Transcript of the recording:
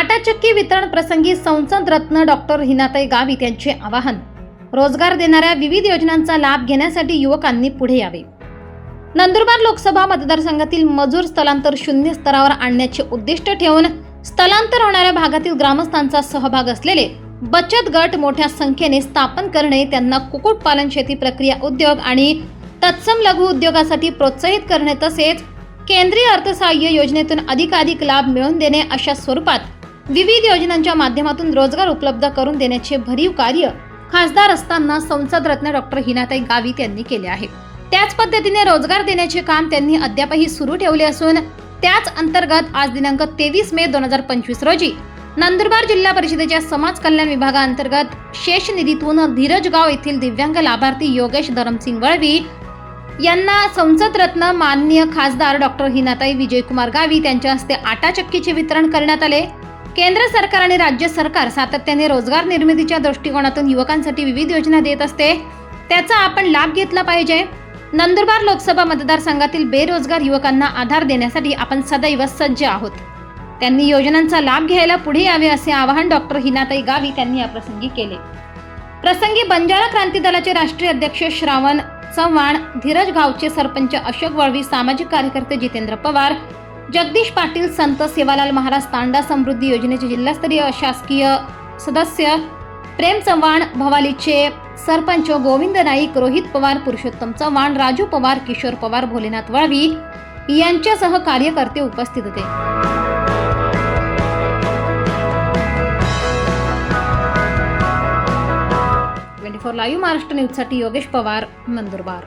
आटाचक्की वितरण प्रसंगी संसद रत्न डॉक्टर हिनाताई गावित यांचे आवाहन. रोजगार देणाऱ्या विविध योजनांचा लाभ घेण्यासाठी युवकांनी पुढे यावे. नंदुरबार लोकसभा मतदारसंघातील मजूर स्थलांतर शून्य स्तरावर आणण्याचे उद्दिष्ट ठेवून स्थलांतर होणाऱ्या भागातील ग्रामस्थांचा सहभाग असलेले बचत गट मोठ्या संख्येने स्थापन करणे त्यांना कुक्कुटपालन शेती प्रक्रिया उद्योग आणि तत्सम लघु उद्योगासाठी प्रोत्साहित करणे तसेच केंद्रीय अर्थसहाय्य योजनेतून अधिकाधिक लाभ मिळवून देणे अशा स्वरूपात विविध योजनांच्या माध्यमातून रोजगार उपलब्ध करून देण्याचे भरीव कार्य खासदार असताना संसद रत्न डॉक्टर हिनाताई गावित यांनी केले आहे. त्याच पद्धतीने रोजगार देण्याचे काम त्यांनी अद्यापही सुरू ठेवले असून त्याच अंतर्गत आज दिनांक तेवीस मे दोन हजार पंचवीस रोजी नंदुरबार जिल्हा परिषदेच्या समाज कल्याण विभागाअंतर्गत शेष निधीतून धीरजगाव येथील दिव्यांग लाभार्थी योगेश धरमसिंग वळवी यांना संसद रत्न माननीय खासदार डॉक्टर हिनाताई विजयकुमार गावित यांच्या हस्ते आटा चक्कीचे वितरण करण्यात आले. केंद्र सरकार आणि राज्य सरकार सातत्याने रोजगार निर्मितीच्या दृष्टिकोनातून युवकांसाठी विविध योजना देत असते. त्याचा आपण लाभ घेतला पाहिजे. नंदुरबार लोकसभा मतदारसंघातील बेरोजगार युवकांना आधार देण्यासाठी आपण सदैव सज्ज आहोत. त्यांनी योजनांचा लाभ घ्यायला पुढे यावे असे आवाहन डॉक्टर हिनाताई गावी त्यांनी याप्रसंगी केले. प्रसंगी बंजारा क्रांती दलाचे राष्ट्रीय अध्यक्ष श्रावण चव्हाण धीरज गावचे सरपंच अशोक वळवी सामाजिक कार्यकर्ते जितेंद्र पवार जगदीश पाटील संत सेवालाल महाराज तांडा समृद्धी योजनेचे जिल्हास्तरीय शासकीय सदस्य प्रेम चव्हाण भवालीचे सरपंच गोविंद नाईक रोहित पवार पुरुषोत्तम चव्हाण राजू पवार किशोर पवार भोलेनाथ वळवी यांच्यासह कार्यकर्ते उपस्थित होते. ट्वेंटी फोर लाईव्ह महाराष्ट्र न्यूजसाठी योगेश पवार नंदुरबार.